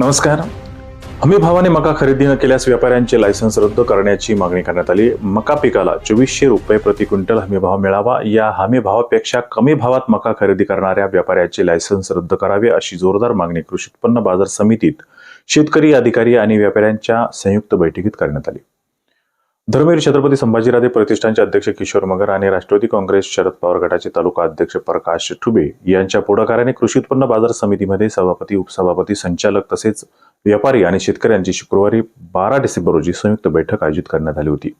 नमस्कार. हमी भावाने मका खरेदी न केल्यास व्यापाऱ्यांचे लायसन्स रद्द करण्याची मागणी करण्यात आली. मका पिकाला चोवीसशे रुपये प्रति क्विंटल हमी भाव मिळावा. या हमी भावापेक्षा कमी भावात मका खरेदी करणाऱ्या व्यापाऱ्याचे लायसन्स रद्द करावे अशी जोरदार मागणी कृषी उत्पन्न बाजार समितीत शेतकरी अधिकारी आणि व्यापाऱ्यांच्या संयुक्त बैठकीत करण्यात आली. धर्मवीर छत्रपती संभाजीराजे प्रतिष्ठानचे अध्यक्ष किशोर मगर आणि राष्ट्रवादी काँग्रेस शरद पवार गटाचे तालुका अध्यक्ष प्रकाश ठुबे यांच्या पुढाकाराने कृषी उत्पन्न बाजार समितीमध्ये सभापती उपसभापती संचालक तसेच व्यापारी आणि शेतकऱ्यांची शुक्रवारी बारा डिसेंबर रोजी संयुक्त बैठक आयोजित करण्यात आली होती.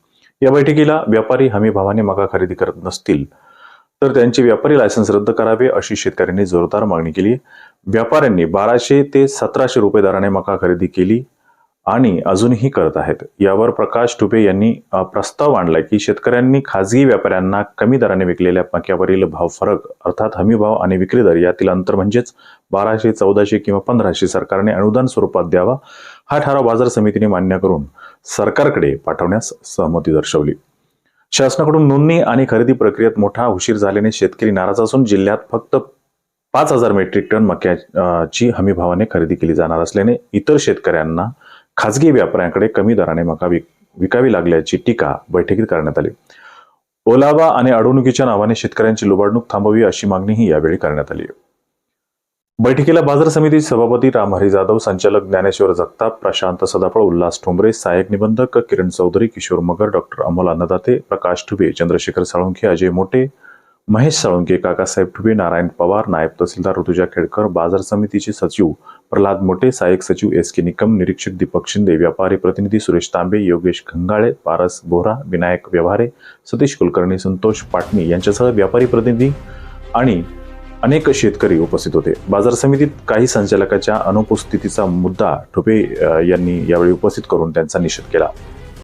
या बैठकीला व्यापारी हमी भावाने मका खरेदी करत नसतील तर त्यांचे व्यापारी लायसन्स रद्द करावे अशी शेतकऱ्यांनी जोरदार मागणी केली. व्यापाऱ्यांनी बाराशे ते सतराशे रुपये दराने मका खरेदी केली. आणि अजूनही करत आहेत. यावर प्रकाश टुपे यांनी प्रस्ताव आणलाय की शेतकऱ्यांनी खाजगी व्यापाऱ्यांना कमी दराने विकलेल्या मक्यावरील भाव फरक अर्थात हमी भाव आणि विक्री दर यातील अंतर म्हणजेच बाराशे चौदाशे किंवा पंधराशे सरकारने अनुदान स्वरूपात द्यावा हा ठराव बाजार समितीने मान्य करून सरकारकडे पाठवण्यास सहमती दर्शवली. शासनाकडून नोंदणी आणि खरेदी प्रक्रियेत मोठा उशीर झाल्याने शेतकरी नाराज असून जिल्ह्यात फक्त पाच हजार मेट्रिक टन मक्याची हमीभावाने खरेदी केली जाणार असल्याने इतर शेतकऱ्यांना खाजगी व्यापाऱ्यांकडे कमी दराने मका विक विकावी लागल्याची टीका बैठकीत करण्यात आली. ओलावा आणि अडवणुकीच्या नावाने शेतकऱ्यांची लुबाडणूक थांबवी अशी मागणीही यावेळी करण्यात आली. बैठकीला बाजार समिती सभापती रामहरी जाधव संचालक ज्ञानेश्वर जगताप प्रशांत सदाफळ उल्हास ठोंबरे सहाय्यक निबंधक किरण चौधरी किशोर मगर डॉक्टर अमोल अन्नदाते प्रकाश ठुबे चंद्रशेखर साळुंखे अजय मोटे महेश साळुंके काकासाहेब ठुबे नारायण पवार नायब तहसीलदार ऋतुजा खेडकर बाजार समितीचे सचिव प्रल्हाद मोटे सहाय्यक सचिव एस के निकम निरीक्षक दीपक शिंदे व्यापारी प्रतिनिधी सुरेश तांबे योगेश खंगाळे पारस बोरा विनायक व्यवहारे सतीश कुलकर्णी संतोष पाटणी यांच्यासह व्यापारी प्रतिनिधी आणि अनेक शेतकरी उपस्थित होते. बाजार समितीत काही संचालकाच्या अनुपस्थितीचा मुद्दा ठोपे यांनी यावेळी उपस्थित करून त्यांचा निषेध केला.